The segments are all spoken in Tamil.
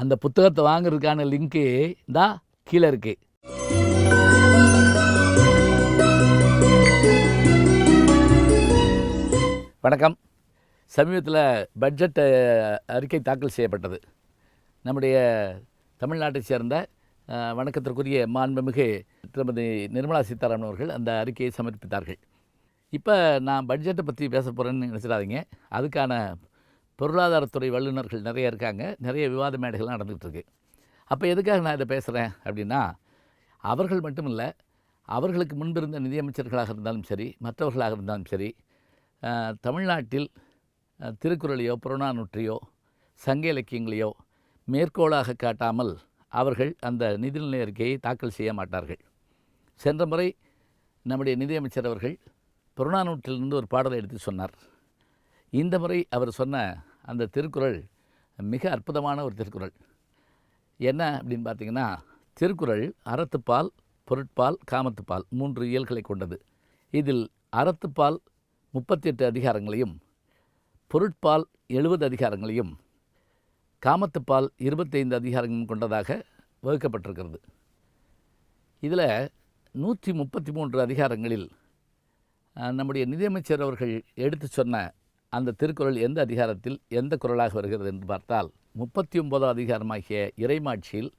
அந்த புத்தகத்தை வாங்குறதுக்கான லிங்க்கு தான் கீழே இருக்குது வணக்கம். சமீபத்தில் பட்ஜெட் அறிக்கை தாக்கல் செய்யப்பட்டது. நம்முடைய தமிழ்நாட்டை சேர்ந்த வணக்கத்திற்குரிய மாண்புமிகு திருமதி நிர்மலா சீதாராமன் அவர்கள் அந்த அறிக்கையை சமர்ப்பித்தார்கள். இப்போ நான் பட்ஜெட்டை பற்றி பேச போகிறேன்னு நினச்சிடாதீங்க. அதுக்கான பொருளாதாரத்துறை வல்லுநர்கள் நிறைய இருக்காங்க. நிறைய விவாத மேடைகள்லாம் நடந்துகிட்ருக்கு. அப்போ எதுக்காக நான் இதை பேசுகிறேன் அப்படின்னா அவர்கள் மட்டும் இல்லை அவர்களுக்கு முன்பிருந்த நிதியமைச்சர்களாக இருந்தாலும் சரி மற்றவர்களாக இருந்தாலும் சரி தமிழ்நாட்டில் திருக்குறளையோ புறநானூற்றையோ சங்க இலக்கியங்களையோ மேற்கோளாக காட்டாமல் அவர்கள் அந்த நிதிநிலை அறிக்கையை தாக்கல் செய்ய மாட்டார்கள். சென்ற முறை நம்முடைய நிதியமைச்சர் அவர்கள் புறநானூற்றிலிருந்து ஒரு பாடலை எடுத்து சொன்னார். இந்த முறை அவர் சொன்ன அந்த திருக்குறள் மிக அற்புதமான ஒரு திருக்குறள். என்ன அப்படின்னு பார்த்தீங்கன்னா திருக்குறள் அறத்துப்பால் பொருட்பால் காமத்துப்பால் மூன்று இயல்களை கொண்டது. இதில் அறத்துப்பால் முப்பத்தி எட்டு அதிகாரங்களையும் பொருட்பால் எழுபது அதிகாரங்களையும் காமத்துப்பால் இருபத்தைந்து அதிகாரங்களும் கொண்டதாக வகுக்கப்பட்டிருக்கிறது. இதில் நூற்றி முப்பத்தி மூன்று அதிகாரங்களில் நம்முடைய நிதியமைச்சர் அவர்கள் எடுத்து சொன்ன அந்த திருக்குறள் எந்த அதிகாரத்தில் எந்த குரலாக வருகிறது என்று பார்த்தால் முப்பத்தி ஒன்பதாம் அதிகாரமாகிய இறைமாட்சியில்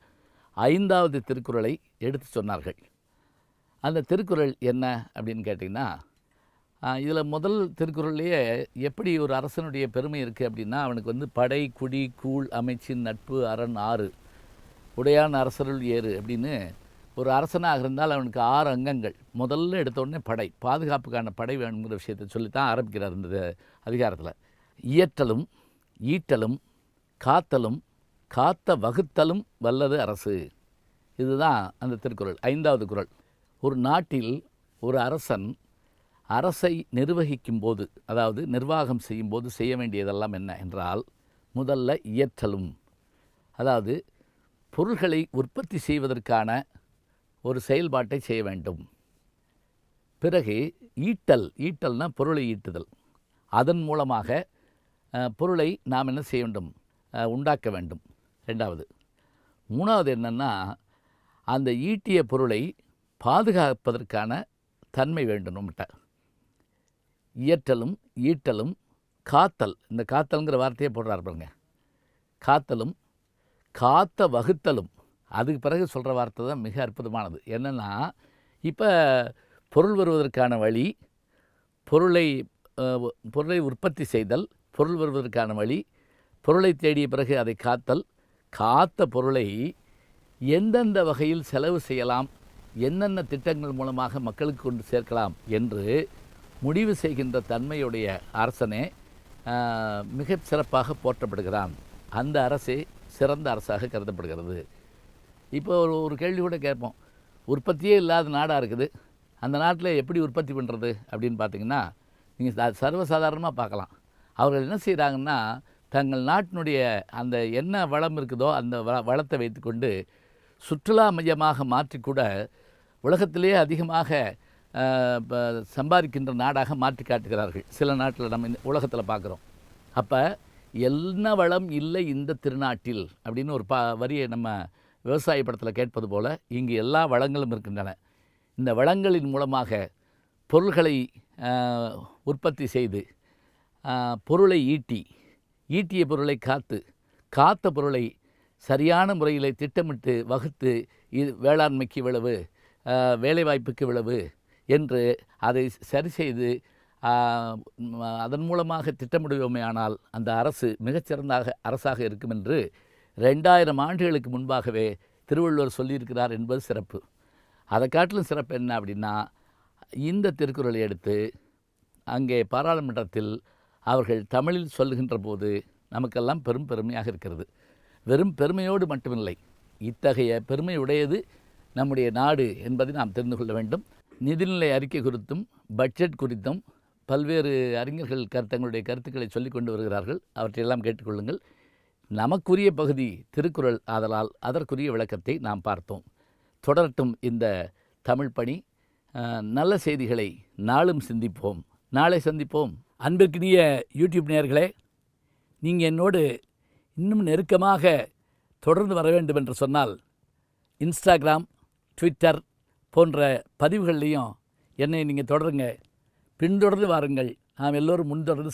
ஐந்தாவது திருக்குறளை எடுத்து சொன்னார்கள். அந்த திருக்குறள் என்ன அப்படின்னு கேட்டிங்கன்னா இதில் முதல் திருக்குறள்லேயே எப்படி ஒரு அரசனுடைய பெருமை இருக்குது அப்படின்னா அவனுக்கு வந்து படை குடி கூழ் அமைச்சின் நட்பு அரண் ஆறு உடையான் அரசருள் ஏறு அப்படின்னு ஒரு அரசனாக இருந்தால் அவனுக்கு ஆறு அங்கங்கள். முதல்ல எடுத்த உடனே படை. பாதுகாப்புக்கான படை வேணுங்கிற விஷயத்தை சொல்லித்தான் ஆரம்பிக்கிறார் இந்த அதிகாரத்தில். இயற்றலும் ஈட்டலும் காத்தலும் காத்த வகுத்தலும் வல்லது அரசு. இதுதான் அந்த திருக்குறள் ஐந்தாவது குறள். ஒரு நாட்டில் ஒரு அரசன் அரசை நிர்வகிக்கும் போது அதாவது நிர்வாகம் செய்யும்போது செய்ய வேண்டியதெல்லாம் என்ன என்றால் முதல்ல இயற்றலும். அதாவது பொருள்களை உற்பத்தி செய்வதற்கான ஒரு செயல்பாட்டை செய்ய வேண்டும். பிறகு ஈட்டல் ஈட்டல்னால் பொருளை ஈட்டுதல். அதன் மூலமாக பொருளை நாம் என்ன செய்ய வேண்டும்? உண்டாக்க வேண்டும். ரெண்டாவது. மூணாவது என்னென்னா அந்த ஈட்டிய பொருளை பாதுகாப்பதற்கான தன்மை வேண்டும் நம்மகிட்ட இயற்றலும் ஈட்டலும் காத்தல். இந்த காத்தல்ங்கிற வார்த்தையை போடுறாரு பாருங்க. காத்தலும் காத்த வகுத்தலும். அதுக்கு பிறகு சொல்கிற வார்த்தை தான் மிக அற்புதமானது. என்னென்னா இப்போ பொருள் வருவதற்கான வழி பொருளை பொருளை உற்பத்தி செய்தல் பொருள் வருவதற்கான வழி பொருளை தேடிய பிறகு அதை காத்தல் காத்த பொருளை எந்தெந்த வகையில் செலவு செய்யலாம் என்னென்ன திட்டங்கள் மூலமாக மக்களுக்கு கொண்டு சேர்க்கலாம் என்று முடிவு செய்கின்ற தன்மையுடைய அரசனே மிக மிகச் சிறப்பாக போற்றப்படுகிறான். அந்த அரசே சிறந்த அரசாக கருதப்படுகிறது. இப்போ ஒரு ஒரு கேள்வி கூட கேட்போம். உற்பத்தியே இல்லாத நாடாக இருக்குது. அந்த நாட்டில் எப்படி உற்பத்தி பண்ணுறது அப்படின்னு பார்த்தீங்கன்னா நீங்கள் சர்வசாதாரணமாக பார்க்கலாம் அவர்கள் என்ன செய்கிறாங்கன்னா தங்கள் நாட்டினுடைய அந்த என்ன வளம் இருக்குதோ அந்த வள வளத்தை வைத்துக்கொண்டு சுற்றுலா மையமாக மாற்றிக்கூட உலகத்திலேயே அதிகமாக சம்பாதிக்கின்ற நாடாக மாற்றி காட்டுகிறார்கள். சில நாட்டில் நம்ம இந்த உலகத்தில் பார்க்குறோம் அப்போ என்ன வளம் இல்லை இந்த திருநாட்டில் அப்படின்னு ஒரு பா வரியை நம்ம விவசாய படத்தில் கேட்பது போல் இங்கு எல்லா வளங்களும் இருக்கின்றன. இந்த வளங்களின் மூலமாக பொருள்களை உற்பத்தி செய்து பொருளை ஈட்டி ஈட்டிய பொருளை காத்து காத்த பொருளை சரியான முறையில் திட்டமிட்டு வகுத்து இது வேளாண்மைக்கு இவ்வளவு வேலைவாய்ப்புக்கு இவ்வளவு என்று அதை சரி செய்து அதன் மூலமாக திட்டமிடுவோமே ஆனால் அந்த அரசு மிகச்சிறந்தாக அரசாக இருக்கும் என்று ரெண்டாயிரம் ஆண்டுகளுக்கு முன்பாகவே திருவள்ளுவர் சொல்லியிருக்கிறார் என்பது சிறப்பு. அதை காட்டிலும் சிறப்பு என்ன அப்படின்னா இந்த திருக்குறளை எடுத்து அங்கே பாராளுமன்றத்தில் அவர்கள் தமிழில் சொல்லுகின்ற போது நமக்கெல்லாம் பெரும் பெருமையாக இருக்கிறது. வெறும் பெருமையோடு மட்டுமில்லை இத்தகைய பெருமையுடையது நம்முடைய நாடு என்பதை நாம் தெரிந்து கொள்ள வேண்டும். நிதிநிலை அறிக்கை குறித்தும் பட்ஜெட் குறித்தும் பல்வேறு அறிஞர்கள் கரு தங்களுடைய கருத்துக்களை சொல்லிக் கொண்டு வருகிறார்கள். அவற்றையெல்லாம் கேட்டுக்கொள்ளுங்கள் நமக்குரிய பகுதி திருக்குறள் ஆதலால் அதற்குரிய விளக்கத்தை நாம் பார்த்தோம். தொடரட்டும் இந்த தமிழ் பணி. நல்ல செய்திகளை நாளும் சிந்திப்போம். நாளை சந்திப்போம். அன்பிற்கினிய யூடியூப் நேர்களே நீங்கள் என்னோடு இன்னும் நெருக்கமாக தொடர்ந்து வர வேண்டும் என்று சொன்னால் இன்ஸ்டாகிராம் ட்விட்டர் போன்ற பதிவுகள்லையும் என்னை நீங்கள் தொடருங்க. பின்தொடர்ந்து வாருங்கள். நாம் எல்லோரும் முன்தொடர்ந்து